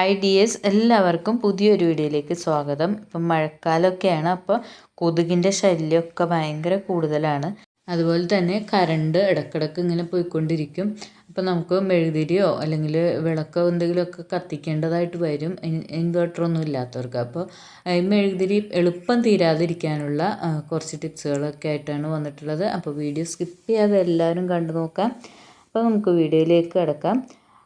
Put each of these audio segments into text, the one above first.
Hi D S എല്ലാവർക്കും പുതിയൊരു വീഡിയോയിലേക്ക് സ്വാഗതം. ഇപ്പം മഴക്കാലമൊക്കെയാണ് അപ്പോൾ കൊതുകിന്റെ ശല്യമൊക്കെ ഭയങ്കര കൂടുതലാണ്. അതുപോലെ തന്നെ കറണ്ട് ഇടക്കിടക്ക് ഇങ്ങനെ പോയിക്കൊണ്ടിരിക്കും. അപ്പോൾ നമുക്ക് മെഴുകുതിരിയോ അല്ലെങ്കിൽ വിളക്കോ എന്തെങ്കിലുമൊക്കെ കത്തിക്കേണ്ടതായിട്ട് വരും. ഇൻവെർട്ടറൊന്നും ഇല്ലാത്തവർക്ക്. അപ്പോൾ മെഴുകുതിരി എളുപ്പം തീരാതിരിക്കാനുള്ള കുറച്ച് ടിപ്സുകളൊക്കെ ആയിട്ടാണ് വന്നിട്ടുള്ളത്. അപ്പോൾ വീഡിയോ സ്കിപ്പ് ചെയ്യാതെ എല്ലാവരും കണ്ടു നോക്കാം. അപ്പോൾ നമുക്ക് വീഡിയോയിലേക്ക് കിടക്കാം.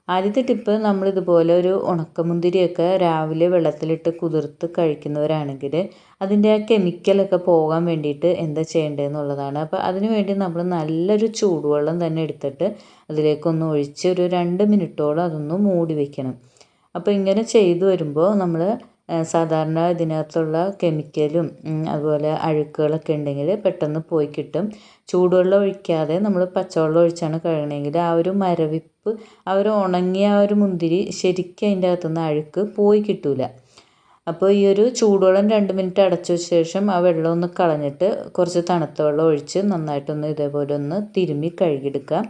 ആദ്യത്തെ ടിപ്പ് നമ്മൾ ഇതുപോലെ ഒരു ഉണക്കമുന്തിരിയൊക്കെ രാവിലെ വെള്ളത്തിലിട്ട് കുതിർത്ത് കഴിക്കുന്നവരാണെങ്കിൽ അതിന്റെ ആ കെമിക്കലൊക്കെ പോകാൻ വേണ്ടിയിട്ട് എന്താ ചെയ്യേണ്ടതെന്നുള്ളതാണ്. അപ്പോൾ അതിന് വേണ്ടി നമ്മൾ നല്ലൊരു ചൂടുവെള്ളം തന്നെ എടുത്തിട്ട് അതിലേക്കൊന്ന് ഒഴിച്ച് ഒരു രണ്ട് മിനിറ്റോളം അതൊന്ന് മൂടി വയ്ക്കണം അപ്പോൾ ഇങ്ങനെ ചെയ്തു വരുമ്പോൾ നമ്മൾ സാധാരണ ഇതിനകത്തുള്ള കെമിക്കലും അതുപോലെ അഴുക്കുകളൊക്കെ ഉണ്ടെങ്കിൽ പെട്ടെന്ന് പോയി കിട്ടും. ചൂടുവെള്ളം ഒഴിക്കാതെ നമ്മൾ പച്ചവെള്ളം ഒഴിച്ചാണ് കഴുകണമെങ്കിൽ ആ ഒരു മരവിപ്പ് ആ ഒരു ഉണങ്ങിയ ആ ഒരു മുന്തിരി ശരിക്കും അതിന്റെ അകത്തുനിന്ന് അഴുക്ക് പോയി കിട്ടില്ല അപ്പോൾ ഈ ഒരു ചൂടുവെള്ളം രണ്ട് മിനിറ്റ് അടച്ച ശേഷം ആ വെള്ളം ഒന്ന് കളഞ്ഞിട്ട് കുറച്ച് തണുത്ത വെള്ളം ഒഴിച്ച് നന്നായിട്ടൊന്ന് ഇതേപോലെ ഒന്ന് തിരുമ്മി കഴുകിയെടുക്കുക.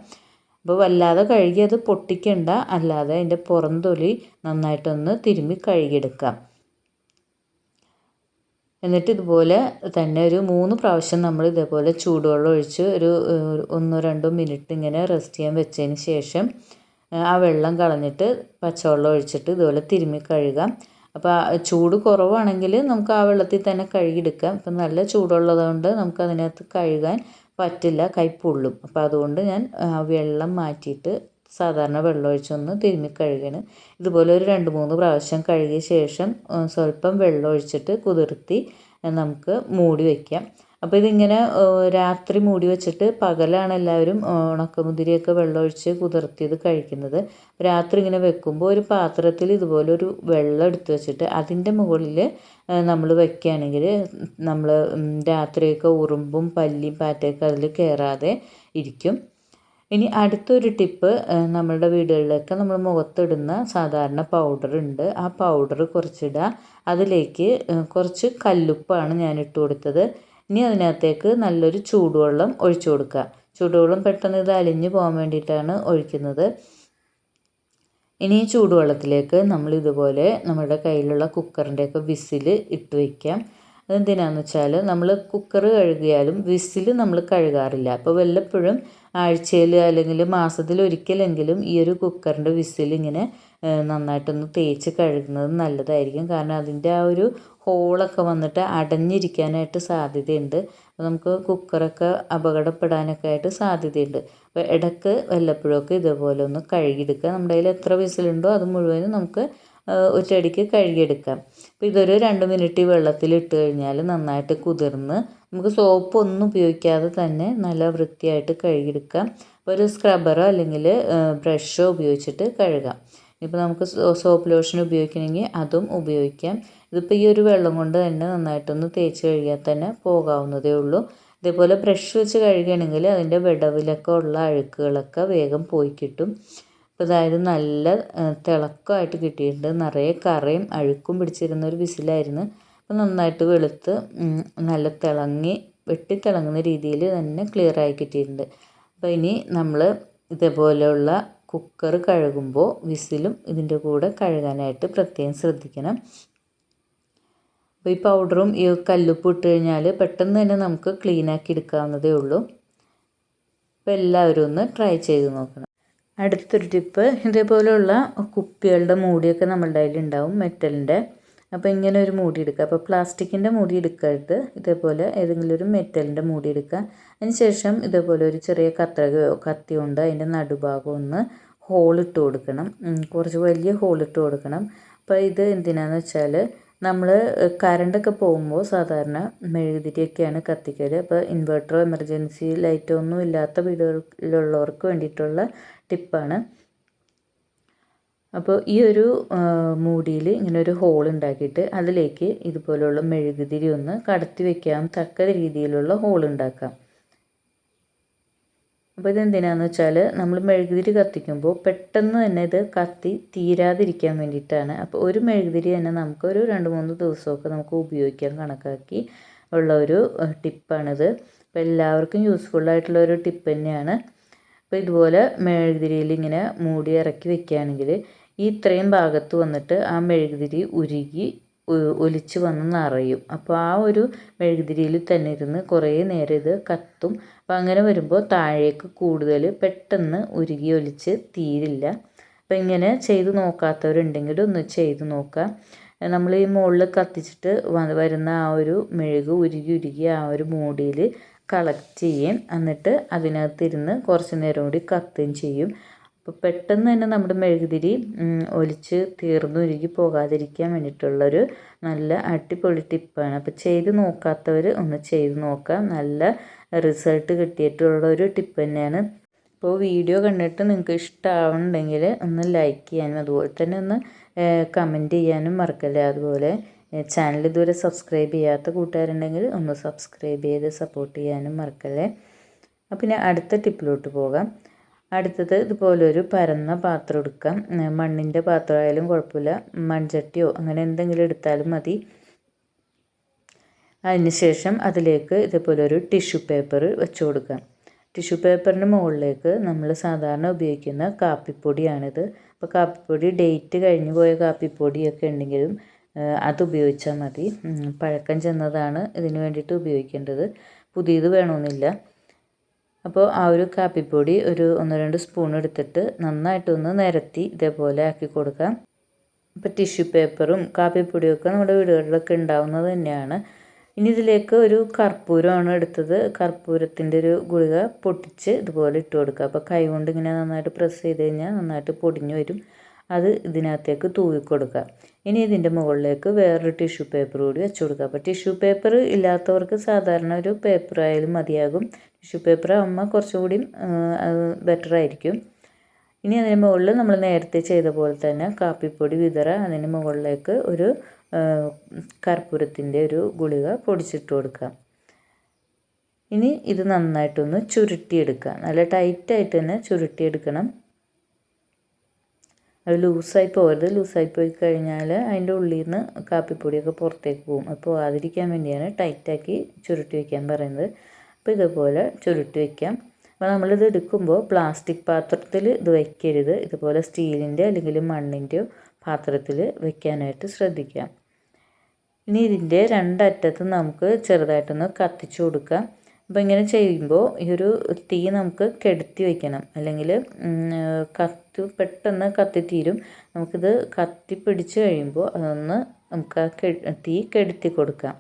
അപ്പോൾ വല്ലാതെ കഴുകി അത് പൊട്ടിക്കണ്ട അല്ലാതെ അതിന്റെ പുറം തൊലി നന്നായിട്ടൊന്ന് തിരുമ്മി കഴുകിയെടുക്കാം എന്നിട്ട് ഇതുപോലെ തന്നെ ഒരു മൂന്ന് പ്രാവശ്യം നമ്മൾ ഇതേപോലെ ചൂടുവെള്ളം ഒഴിച്ച് ഒരു ഒന്നോ രണ്ടോ മിനിറ്റ് ഇങ്ങനെ റെസ്റ്റ് ചെയ്യാൻ വെച്ചതിന് ശേഷം ആ വെള്ളം കളഞ്ഞിട്ട് പച്ചവെള്ളം ഒഴിച്ചിട്ട് ഇതുപോലെ തിരുമ്മി കഴുകാം അപ്പോൾ ചൂട് കുറവാണെങ്കിൽ നമുക്ക് ആ വെള്ളത്തിൽ തന്നെ കഴുകിയെടുക്കാം ഇപ്പം നല്ല ചൂടുള്ളതുകൊണ്ട് നമുക്ക് അതിനകത്ത് കഴുകാൻ പറ്റില്ല കൈപ്പൊള്ളും അപ്പോൾ അതുകൊണ്ട് ഞാൻ വെള്ളം മാറ്റിയിട്ട് സാധാരണ വെള്ളം ഒഴിച്ചൊന്ന് തിരുമ്മി കഴുകണം. ഇതുപോലെ ഒരു രണ്ട് മൂന്ന് പ്രാവശ്യം കഴുകിയ ശേഷം സ്വല്പം വെള്ളം ഒഴിച്ചിട്ട് കുതിർത്തി നമുക്ക് മൂടി വയ്ക്കാം അപ്പോൾ ഇതിങ്ങനെ രാത്രി മൂടി വെച്ചിട്ട് പകലാണ് എല്ലാവരും ഉണക്കമുന്തിരിയൊക്കെ വെള്ളമൊഴിച്ച് കുതിർത്തിയത് കഴിക്കുന്നത്. രാത്രി ഇങ്ങനെ വെക്കുമ്പോൾ ഒരു പാത്രത്തിൽ ഇതുപോലെ ഒരു വെള്ളം എടുത്ത് വെച്ചിട്ട് അതിന്റെ മുകളിൽ നമ്മൾ വെക്കുകയാണെങ്കിൽ നമ്മൾ രാത്രിയൊക്കെ ഉറുമ്പും പല്ലിയും പാറ്റയൊക്കെ അതിൽ കയറാതെ ഇരിക്കും. ഇനി അടുത്തൊരു ടിപ്പ് നമ്മളുടെ വീടുകളിലൊക്കെ നമ്മൾ മുഖത്തിടുന്ന സാധാരണ പൗഡർ ഉണ്ട്. ആ പൗഡർ കുറച്ചിടുക അതിലേക്ക് കുറച്ച് കല്ലുപ്പാണ് ഞാൻ ഇട്ട് കൊടുത്തത്. ഇനി അതിനകത്തേക്ക് നല്ലൊരു ചൂടുവെള്ളം ഒഴിച്ചു കൊടുക്കുക ചൂടുവെള്ളം പെട്ടെന്ന് ഇത് അലിഞ്ഞു പോകാൻ വേണ്ടിയിട്ടാണ് ഒഴിക്കുന്നത്. ഇനി ഈ ചൂടുവെള്ളത്തിലേക്ക് നമ്മൾ ഇതുപോലെ നമ്മുടെ കയ്യിലുള്ള കുക്കറിന്റെയൊക്കെ വിസിൽ ഇട്ട് വയ്ക്കാം അതെന്തിനാണെന്ന് വെച്ചാൽ നമ്മൾ കുക്കർ കഴുകിയാലും വിസിൽ നമ്മൾ കഴുകാറില്ല. അപ്പോൾ വല്ലപ്പോഴും ആഴ്ചയിൽ അല്ലെങ്കിൽ മാസത്തിൽ ഒരിക്കലെങ്കിലും ഈ ഒരു കുക്കറിന്റെ വിസിൽ ഇങ്ങനെ നന്നായിട്ടൊന്ന് തേച്ച് കഴുകുന്നത് നല്ലതായിരിക്കും. കാരണം അതിന്റെ ആ ഒരു ഹോളൊക്കെ വന്നിട്ട് അടഞ്ഞിരിക്കാനായിട്ട് സാധ്യതയുണ്ട്. അപ്പോൾ നമുക്ക് കുക്കറൊക്കെ അപകടപ്പെടാനൊക്കെ ആയിട്ട് സാധ്യതയുണ്ട്. അപ്പോൾ ഇടയ്ക്ക് വല്ലപ്പോഴൊക്കെ ഇതേപോലെ ഒന്ന് കഴുകിയെടുക്കുക. നമ്മുടെ കയ്യിൽ എത്ര വിസിലുണ്ടോ അത് മുഴുവനും നമുക്ക് ഒറ്റയടിക്ക് കഴുകിയെടുക്കാം. അപ്പോൾ ഇതൊരു രണ്ട് മിനിറ്റ് വെള്ളത്തിൽ ഇട്ട് കഴിഞ്ഞാൽ നന്നായിട്ട് കുതിർന്ന് നമുക്ക് സോപ്പ് ഒന്നും ഉപയോഗിക്കാതെ തന്നെ നല്ല വൃത്തിയായിട്ട് കഴുകിയെടുക്കാം. ഒരു സ്ക്രബറോ അല്ലെങ്കിൽ ബ്രഷോ ഉപയോഗിച്ചിട്ട് കഴുകാം. ഇപ്പോൾ നമുക്ക് സോപ്പ് ലോഷൻ ഉപയോഗിക്കണമെങ്കിൽ അതും ഉപയോഗിക്കാം. ഇതിപ്പോൾ ഈ ഒരു വെള്ളം കൊണ്ട് തന്നെ നന്നായിട്ടൊന്ന് തേച്ച് കഴുകിയാൽ തന്നെ പോകാവുന്നതേ ഉള്ളൂ. ഇതേപോലെ ബ്രഷ് വെച്ച് കഴുകുകയാണെങ്കിൽ അതിന്റെ വിടവിലൊക്കെ ഉള്ള അഴുക്കുകളൊക്കെ വേഗം പോയി കിട്ടും. അപ്പോൾ അതായത് നല്ല തിളക്കമായിട്ട് കിട്ടിയിട്ടുണ്ട്. നിറയെ കറയും അഴുക്കും പിടിച്ചിരുന്ന ഒരു വിസിലായിരുന്നു. അപ്പോൾ നന്നായിട്ട് വെളുത്ത് നല്ല തിളങ്ങി വെട്ടിത്തിളങ്ങുന്ന രീതിയിൽ തന്നെ ക്ലിയർ ആയി കിട്ടിയിട്ടുണ്ട്. അപ്പോൾ ഇനി നമ്മൾ ഇതേപോലെയുള്ള കുക്കർ കഴുകുമ്പോൾ വിസിലും ഇതിന്റെ കൂടെ കഴുകാനായിട്ട് പ്രത്യേകം ശ്രദ്ധിക്കണം. അപ്പോൾ ഈ പൗഡറും ഈ കല്ലുപ്പ് ഇട്ട് കഴിഞ്ഞാൽ പെട്ടെന്ന് തന്നെ നമുക്ക് ക്ലീൻ ആക്കി എടുക്കാവുന്നതേ ഉള്ളൂ. അപ്പോൾ എല്ലാവരും ഒന്ന് ട്രൈ ചെയ്ത് നോക്കണം. അടുത്തൊരു ടിപ്പ് ഇതേപോലെയുള്ള കുപ്പികളുടെ മൂടിയൊക്കെ നമ്മളുടെ കയ്യിലുണ്ടാവും മെറ്റലിന്റെ. അപ്പോൾ ഇങ്ങനെ ഒരു മൂടി എടുക്കുക. അപ്പോൾ പ്ലാസ്റ്റിക്കിന്റെ മൂടി എടുക്കരുത്. ഇതേപോലെ ഏതെങ്കിലും ഒരു മെറ്റലിന്റെ മൂടി എടുക്കുക. അതിനുശേഷം ഇതേപോലെ ഒരു ചെറിയ കത്തകയോ കത്തി കൊണ്ട് അതിന്റെ നടുഭാഗം ഒന്ന് ഹോളിട്ട് കൊടുക്കണം. കുറച്ച് വലിയ ഹോളിട്ട് കൊടുക്കണം. അപ്പോൾ ഇത് എന്തിനാന്ന് വെച്ചാൽ നമ്മൾ കറണ്ടൊക്കെ പോകുമ്പോൾ സാധാരണ മെഴുകുതിരിയൊക്കെയാണ് കത്തിക്കൽ അപ്പോൾ ഇൻവെർട്ടറോ എമർജൻസി ലൈറ്റോ ഒന്നും ഇല്ലാത്ത വീടുകളിലുള്ളവർക്ക് വേണ്ടിയിട്ടുള്ള ടിപ്പാണ്. അപ്പോൾ ഈ ഒരു മൂടിയിൽ ഇങ്ങനെ ഒരു ഹോൾ ഉണ്ടാക്കിയിട്ട് അതിലേക്ക് ഇതുപോലുള്ള മെഴുകുതിരി ഒന്ന് കടത്തി വെക്കാം. തക്ക രീതിയിലുള്ള ഹോൾ ഉണ്ടാക്കാം. അപ്പോൾ ഇതെന്തിനാന്ന് വെച്ചാൽ നമ്മൾ മെഴുകുതിരി കത്തിക്കുമ്പോൾ പെട്ടെന്ന് തന്നെ ഇത് കത്തി തീരാതിരിക്കാൻ വേണ്ടിയിട്ടാണ്. അപ്പോൾ ഒരു മെഴുകുതിരി തന്നെ നമുക്ക് ഒരു രണ്ട് മൂന്ന് ദിവസമൊക്കെ നമുക്ക് ഉപയോഗിക്കാൻ കണക്കാക്കി ഉള്ള ഒരു ടിപ്പാണിത്. അപ്പോൾ എല്ലാവർക്കും യൂസ്ഫുൾ ആയിട്ടുള്ള ഒരു ടിപ്പ് തന്നെയാണ്. അപ്പോൾ ഇതുപോലെ മെഴുകുതിരിയിൽ ഇങ്ങനെ മൂടി ഇറക്കി വെക്കുകയാണെങ്കിൽ ഈ ഇത്രയും ഭാഗത്ത് വന്നിട്ട് ആ മെഴുകുതിരി ഉരുകി ഒലിച്ച് വന്ന് നിറയും. അപ്പോൾ ആ ഒരു മെഴുകുതിരിയിൽ തന്നെ ഇരുന്ന് കുറേ നേരം ഇത് കത്തും. അപ്പോൾ അങ്ങനെ വരുമ്പോൾ താഴേക്ക് കൂടുതൽ പെട്ടെന്ന് ഉരുകി ഒലിച്ച് തീരില്ല. അപ്പോൾ ഇങ്ങനെ ചെയ്ത് നോക്കാത്തവരുണ്ടെങ്കിൽ ഒന്ന് ചെയ്ത് നോക്കുക. നമ്മൾ ഈ മുകളിൽ കത്തിച്ചിട്ട് വരുന്ന ആ ഒരു മെഴുക് ഉരുകി ഉരുകി ആ ഒരു മൂടിയിൽ കളക്ട് ചെയ്യും. എന്നിട്ട് അതിനകത്തിരുന്ന് കുറച്ച് നേരം കൂടി കത്തുകയും ചെയ്യും. അപ്പോൾ പെട്ടെന്ന് തന്നെ നമ്മുടെ മെഴുകുതിരി ഒലിച്ച് തീർന്നു തീർന്നുരുകി പോകാതിരിക്കാൻ വേണ്ടിയിട്ടുള്ളൊരു നല്ല അടിപൊളി ടിപ്പാണ്. അപ്പോൾ ചെയ്ത് നോക്കാത്തവർ ഒന്ന് ചെയ്ത് നോക്കാം. നല്ല റിസൾട്ട് കിട്ടിയിട്ടുള്ള ഒരു ടിപ്പ് തന്നെയാണ്. അപ്പോൾ വീഡിയോ കണ്ടിട്ട് നിങ്ങൾക്ക് ഇഷ്ടമാവുന്നുണ്ടെങ്കിൽ ഒന്ന് ലൈക്ക് ചെയ്യാനും അതുപോലെ തന്നെ ഒന്ന് കമന്റ് ചെയ്യാനും മറക്കല്ലേ അതുപോലെ. ചാനൽ ഇതുവരെ സബ്സ്ക്രൈബ് ചെയ്യാത്ത കൂട്ടുകാരുണ്ടെങ്കിൽ ഒന്ന് സബ്സ്ക്രൈബ് ചെയ്ത് സപ്പോർട്ട് ചെയ്യാനും മറക്കല്ലേ? അപ്പം പിന്നെ അടുത്ത ടിപ്പിലോട്ട് പോകാം. അടുത്തത് ഇതുപോലെ ഒരു പരന്ന പാത്രം എടുക്കാം. മണ്ണിന്റെ പാത്രമായാലും കുഴപ്പമില്ല. മൺചട്ടിയോ അങ്ങനെ എന്തെങ്കിലും എടുത്താലും മതി. അതിനുശേഷം അതിലേക്ക് ഇതുപോലെ ഒരു ടിഷ്യൂ പേപ്പർ വെച്ച് കൊടുക്കാം. ടിഷ്യൂ പേപ്പറിന്റെ മുകളിലേക്ക് നമ്മൾ സാധാരണ ഉപയോഗിക്കുന്ന കാപ്പിപ്പൊടിയാണിത്. അപ്പോൾ കാപ്പിപ്പൊടി ഡേറ്റ് കഴിഞ്ഞു പോയ കാപ്പിപ്പൊടിയൊക്കെ ഉണ്ടെങ്കിലും അത് ഉപയോഗിച്ചാൽ മതി പഴക്കം ചെന്നതാണ് ഇതിന് വേണ്ടിയിട്ട് ഉപയോഗിക്കേണ്ടത്. പുതിയത് വേണമെന്നില്ല. അപ്പോൾ ആ ഒരു കാപ്പിപ്പൊടി ഒരു ഒന്ന് രണ്ട് സ്പൂൺ എടുത്തിട്ട് നന്നായിട്ടൊന്ന് നിരത്തി ഇതേപോലെ ആക്കി കൊടുക്കാം. ഇപ്പോൾ ടിഷ്യൂ പേപ്പറും കാപ്പിപ്പൊടിയൊക്കെ നമ്മുടെ വീടുകളിലൊക്കെ ഉണ്ടാവുന്നത് തന്നെയാണ്. ഇനി ഇതിലേക്ക് ഒരു കർപ്പൂരമാണ് എടുത്തത്. കർപ്പൂരത്തിന്റെ ഒരു ഗുളിക പൊട്ടിച്ച് ഇതുപോലെ ഇട്ട് കൊടുക്കുക. അപ്പോൾ കൈ കൊണ്ട് ഇങ്ങനെ നന്നായിട്ട് പ്രസ് ചെയ്ത് കഴിഞ്ഞാൽ നന്നായിട്ട് പൊടിഞ്ഞു വരും. അത് ഇതിനകത്തേക്ക് തൂവി കൊടുക്കുക. ഇനി ഇതിന്റെ മുകളിലേക്ക് വേറൊരു ടിഷ്യൂ പേപ്പർ കൂടി വെച്ച് കൊടുക്കുക അപ്പോൾ ടിഷ്യൂ പേപ്പർ ഇല്ലാത്തവർക്ക് സാധാരണ ഒരു പേപ്പർ ആയാലും മതിയാകും. ടിഷ്യൂ പേപ്പർ ആകുമ്പോൾ കുറച്ചുകൂടി ബെറ്റർ ആയിരിക്കും. ഇനി അതിന് മുകളിൽ നമ്മൾ നേരത്തെ ചെയ്ത പോലെ തന്നെ കാപ്പിപ്പൊടി വിതറ അതിന് മുകളിലേക്ക് ഒരു കർപ്പൂരത്തിന്റെ ഒരു ഗുളിക പൊടിച്ചിട്ട് കൊടുക്കാം. ഇനി ഇത് നന്നായിട്ടൊന്ന് ചുരുട്ടിയെടുക്കുക നല്ല ടൈറ്റായിട്ട് തന്നെ ചുരുട്ടിയെടുക്കണം. അത് ലൂസായി പോകരുത് ലൂസായി പോയി കഴിഞ്ഞാൽ അതിന്റെ ഉള്ളിൽ നിന്ന് കാപ്പിപ്പൊടിയൊക്കെ പുറത്തേക്ക് പോകും. അത് പോകാതിരിക്കാൻ വേണ്ടിയാണ് ടൈറ്റാക്കി ചുരുട്ടി വയ്ക്കാൻ പറയുന്നത്. അപ്പോൾ ഇതുപോലെ ചുരുട്ടി വയ്ക്കാം അപ്പോൾ നമ്മളിത് എടുക്കുമ്പോൾ പ്ലാസ്റ്റിക് പാത്രത്തിൽ ഇത് വയ്ക്കരുത്. ഇതുപോലെ സ്റ്റീലിന്റെ അല്ലെങ്കിൽ മണ്ണിന്റെയോ പാത്രത്തിൽ വയ്ക്കാനായിട്ട് ശ്രദ്ധിക്കാം. ഇനി ഇതിന്റെ രണ്ടറ്റത്തും നമുക്ക് ചെറുതായിട്ടൊന്ന് കത്തിച്ചു കൊടുക്കാം. അപ്പോൾ ഇങ്ങനെ ചെയ്യുമ്പോൾ ഈ ഒരു തീ നമുക്ക് കെടുത്തി വയ്ക്കണം അല്ലെങ്കിൽ കത്തി പെട്ടെന്ന് കത്തിത്തീരും നമുക്കിത് കത്തി പിടിച്ച് കഴിയുമ്പോൾ അതൊന്ന് നമുക്ക് ആ തീ കെടുത്തി കൊടുക്കാം.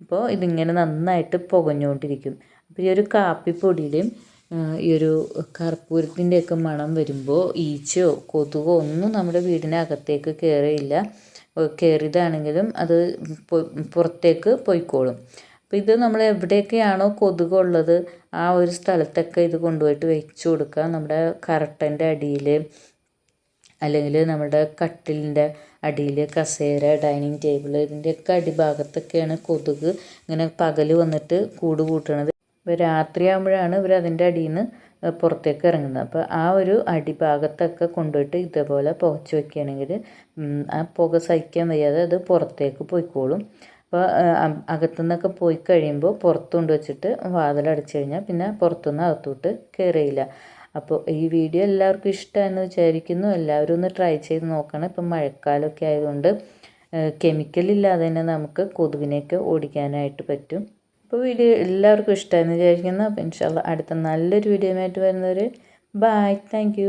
അപ്പോൾ ഇതിങ്ങനെ നന്നായിട്ട് പുകഞ്ഞുകൊണ്ടിരിക്കും അപ്പോൾ ഈ ഒരു കാപ്പിപ്പൊടിയുടെയും ഈ ഒരു കർപ്പൂരത്തിന്റെയൊക്കെ മണം വരുമ്പോൾ ഈച്ചയോ കൊതുകോ ഒന്നും നമ്മുടെ വീടിനകത്തേക്ക് കയറിയില്ല കയറിയതാണെങ്കിലും അത് പുറത്തേക്ക് പോയിക്കോളും. അപ്പോൾ ഇത് നമ്മൾ എവിടെയൊക്കെയാണോ കൊതുകുള്ളത് ആ ഒരു സ്ഥലത്തൊക്കെ ഇത് കൊണ്ടുപോയിട്ട് വെച്ച് കൊടുക്കുക. നമ്മുടെ കർട്ടന്റെ അടിയിൽ അല്ലെങ്കിൽ നമ്മുടെ കട്ടിലിന്റെ അടിയിൽ കസേര ഡൈനിങ് ടേബിൾ ഇതിന്റെയൊക്കെ അടിഭാഗത്തൊക്കെയാണ് കൊതുക് ഇങ്ങനെ പകൽ വന്നിട്ട് കൂട് കൂട്ടണത്. ഇപ്പോൾ രാത്രിയാകുമ്പോഴാണ് ഇവർ അതിന്റെ അടിയിൽ നിന്ന് പുറത്തേക്ക് ഇറങ്ങുന്നത്. അപ്പോൾ ആ ഒരു അടിഭാഗത്തൊക്കെ കൊണ്ടുപോയിട്ട് ഇതേപോലെ പുകച്ച് വെക്കുകയാണെങ്കിൽ ആ പുക സഹിക്കാൻ വയ്യാതെ അത് പുറത്തേക്ക് പോയിക്കോളും. അപ്പോൾ അകത്തുനിന്നൊക്കെ പോയി കഴിയുമ്പോൾ പുറത്ത് കൊണ്ട് വെച്ചിട്ട് വാതിലടച്ച് കഴിഞ്ഞാൽ പിന്നെ പുറത്തുനിന്ന് അകത്തോട്ട് കയറിയില്ല അപ്പോൾ ഈ വീഡിയോ എല്ലാവർക്കും ഇഷ്ടമാണെന്ന് വിചാരിക്കുന്നു. എല്ലാവരും ഒന്ന് ട്രൈ ചെയ്ത് നോക്കണം. ഇപ്പം മഴക്കാലമൊക്കെ ആയതുകൊണ്ട് കെമിക്കൽ ഇല്ലാതെ തന്നെ നമുക്ക് കൊതുകിനെയൊക്കെ ഓടിക്കാനായിട്ട് പറ്റും. അപ്പോൾ വീഡിയോ എല്ലാവർക്കും ഇഷ്ടമായെന്ന് വിചാരിക്കുന്നു. അപ്പോൾ ഇൻഷാല്ല അടുത്ത നല്ലൊരു വീഡിയോ ആയിട്ട് വരുന്നവർ ബായ് താങ്ക്